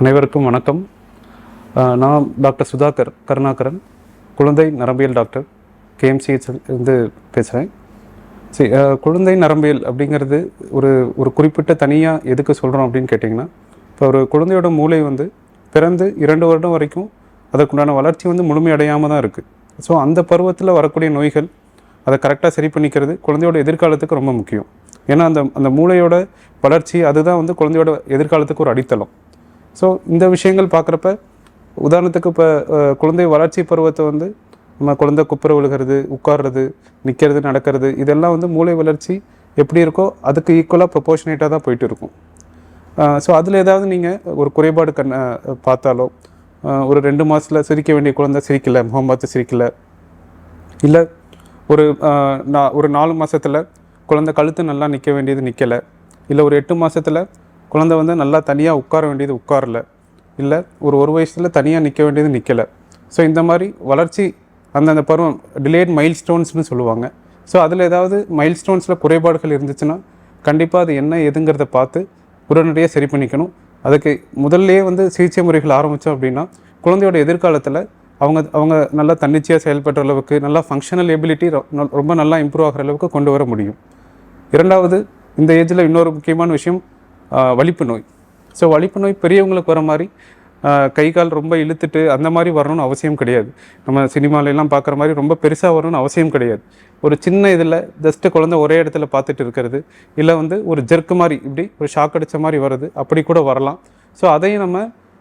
அனைவருக்கும் வணக்கம். நான் டாக்டர் சுதாகர் கருணாகரன் குழந்தை நரம்பியல் டாக்டர் கேஎம்சிஹெச் இருந்து பேசுகிறேன் சரி குழந்தை நரம்பியல் அப்படிங்கிறது ஒரு ஒரு குறிப்பிட்ட தனியாக எதுக்கு சொல்கிறோம் அப்படின்னு கேட்டிங்கன்னா இப்போ ஒரு குழந்தையோட மூளை வந்து பிறந்து இரண்டு வருடம் வரைக்கும் அதற்குண்டான வளர்ச்சி வந்து முழுமையடையாமல் தான் இருக்குது ஸோ அந்த பருவத்தில் வரக்கூடிய நோய்கள் அதை கரெக்டாக சரி பண்ணிக்கிறது குழந்தையோட எதிர்காலத்துக்கு ரொம்ப முக்கியம். ஏன்னா அந்த அந்த மூளையோட வளர்ச்சி அதுதான் வந்து குழந்தையோட எதிர்காலத்துக்கு ஒரு அடித்தளம். ஸோ இந்த விஷயங்கள் பார்க்குறப்ப உதாரணத்துக்கு இப்போ குழந்தை வளர்ச்சி பருவத்தை வந்து நம்ம குழந்தை குப்புற விழுகிறது உட்கார்றது நிற்கிறது நடக்கிறது இதெல்லாம் வந்து மூளை வளர்ச்சி எப்படி இருக்கோ அதுக்கு ஈக்குவலாக ப்ரொபோர்ஷனேட்டாக தான் போயிட்டு இருக்கும். ஸோ அதில் ஏதாவது நீங்கள் ஒரு குறைபாடு கண் பார்த்தாலோ ஒரு ரெண்டு மாதத்தில் சிரிக்க வேண்டிய குழந்தை சிரிக்கலை முகம் பார்த்து சிரிக்கலை இல்லை ஒரு நான் நா- ஒரு நாலு மாதத்தில் குழந்தை கழுத்து நல்லா நிற்க வேண்டியது நிற்கலை இல்லை ஒரு எட்டு மாதத்தில் குழந்தை வந்து நல்லா தனியாக உட்கார வேண்டியது உட்காரல. இல்லை ஒரு ஒரு வயசில் தனியாக நிற்க வேண்டியது நிற்கலை ஸோ இந்த மாதிரி வளர்ச்சி அந்தந்த பருவம் டிலேட் மைல் ஸ்டோன்ஸ்னு சொல்லுவாங்க. ஸோ அதில் ஏதாவது மைல் ஸ்டோன்ஸில் குறைபாடுகள் இருந்துச்சுன்னா கண்டிப்பாக அது என்ன எதுங்கிறத பார்த்து உடனடியாக சரி பண்ணிக்கணும். அதுக்கு முதல்லையே வந்து சிகிச்சை முறைகள் ஆரம்பித்தோம் அப்படின்னா குழந்தையோட எதிர்காலத்தில் அவங்க அவங்க நல்லா தன்னிச்சையாக செயல்படுற அளவுக்கு நல்லா ஃபங்க்ஷனல் எபிலிட்டி ரொம்ப நல்லா இம்ப்ரூவ் ஆகிற அளவுக்கு கொண்டு வர முடியும். இரண்டாவது இந்த ஏஜில் இன்னொரு முக்கியமான விஷயம் வலிப்பு நோய். ஸோ வலிப்பு நோய் பெரியவங்களுக்கு வர மாதிரி கை கால் ரொம்ப இழுத்துட்டு அந்த மாதிரி வரணும்னு அவசியம் கிடையாது. நம்ம சினிமால பார்க்குற மாதிரி ரொம்ப பெருசாக வரணும்னு அவசியம் கிடையாது. ஒரு சின்ன இதில் ஜஸ்ட்டு குழந்தை ஒரே இடத்துல பார்த்துட்டு இருக்கிறது இல்லை வந்து ஒரு ஜெர்க்கு மாதிரி இப்படி ஒரு ஷாக் அடித்த மாதிரி வருது அப்படி கூட வரலாம். ஸோ அதையும் நம்ம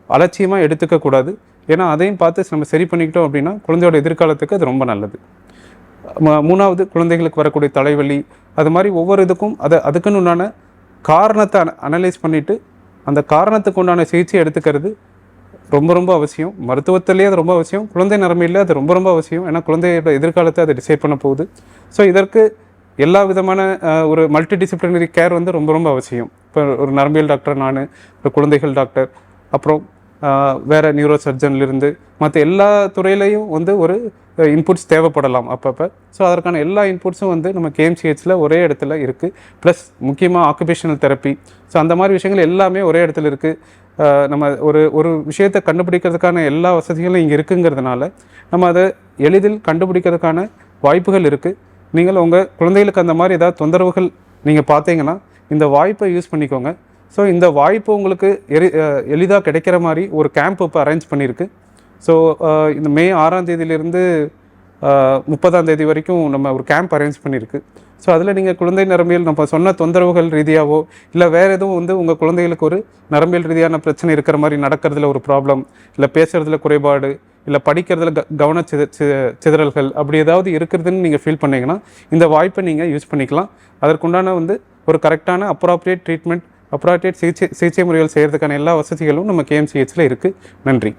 அலட்சியமாக எடுத்துக்கக்கூடாது ஏன்னா அதையும் பார்த்து நம்ம சரி பண்ணிக்கிட்டோம் அப்படின்னா குழந்தையோட எதிர்காலத்துக்கு அது ரொம்ப நல்லது. மூணாவது குழந்தைகளுக்கு வரக்கூடிய தலைவலி அது மாதிரி ஒவ்வொரு இதுக்கும் அதை அதுக்குன்னு உண்டான காரணத்தை அனலைஸ் பண்ணிவிட்டு அந்த காரணத்துக்கு உண்டான சிகிச்சை எடுத்துக்கிறது ரொம்ப ரொம்ப அவசியம். மருத்துவத்திலேயே அது ரொம்ப அவசியம். குழந்தை நிறமையில் அது ரொம்ப ரொம்ப அவசியம். ஏன்னா குழந்தையோட எதிர்காலத்தை அதை டிசைட் பண்ண போகுது. ஸோ இதற்கு எல்லா விதமான ஒரு மல்டி டிசிப்ளினரி கேர் வந்து ரொம்ப ரொம்ப அவசியம். இப்போ ஒரு நரம்பியல் டாக்டர் நான் ஒரு குழந்தைகள் டாக்டர் அப்புறம் வேறு நியூரோ சர்ஜன்லேருந்து மற்ற எல்லா துறையிலையும் வந்து ஒரு இன்புட்ஸ் தேவைப்படலாம் அப்பப்போ. ஸோ அதற்கான எல்லா இன்புட்ஸும் வந்து நம்ம கேஎம்சிஹெச்சில் ஒரே இடத்துல இருக்குது ப்ளஸ் முக்கியமாக ஆக்குபேஷனல் தெரப்பி ஸோ அந்த மாதிரி விஷயங்கள் எல்லாமே ஒரே இடத்துல இருக்குது நம்ம ஒரு ஒரு விஷயத்தை கண்டுபிடிக்கிறதுக்கான எல்லா வசதிகளும் இங்கே இருக்குங்கிறதுனால நம்ம அதை எளிதில் கண்டுபிடிக்கிறதுக்கான வாய்ப்புகள் இருக்குது நீங்கள் உங்கள் குழந்தைகளுக்கு அந்த மாதிரி ஏதாவது தொந்தரவுகள் நீங்கள் பார்த்தீங்கன்னா இந்த வாய்ப்பை யூஸ் பண்ணிக்கோங்க. ஸோ இந்த வாய்ப்பு உங்களுக்கு எரி எளிதாக கிடைக்கிற மாதிரி ஒரு கேம்ப் இப்போ அரேஞ்ச் பண்ணியிருக்கு. ஸோ uh, இந்த மே ஆறாம் தேதியிலிருந்து uh, முப்பதாம் தேதி வரைக்கும் நம்ம ஒரு கேம்ப் அரேஞ்ச் பண்ணியிருக்கு ஸோ அதில் நீங்கள் குழந்தை நரம்பியல் நம்ம சொன்ன தொந்தரவுகள் ரீதியாவோ இல்லை வேறு எதுவும் வந்து உங்கள் குழந்தைகளுக்கு ஒரு நரம்பியல் ரீதியான பிரச்சனை இருக்கிற மாதிரி நடக்கிறதுல ஒரு ப்ராப்ளம் இல்லை பேசுகிறதுல குறைபாடு இல்லை படிக்கிறதுல க கவன சித சி- சிதறல்கள் அப்படி ஏதாவது இருக்கிறதுன்னு நீங்கள் ஃபீல் பண்ணீங்கன்னா இந்த வாய்ப்பை நீங்கள் யூஸ் பண்ணிக்கலாம். அதற்குண்டான வந்து ஒரு கரெக்டான அப்ராப்ரியேட் ட்ரீட்மெண்ட் அப்ராப்ரியேட் சிகிச்சை சிகிச்சை முறைகள் செய்கிறதுக்கான எல்லா வசதிகளும் நம்ம கேஎம்சிஹெச்சில் இருக்குது நன்றி.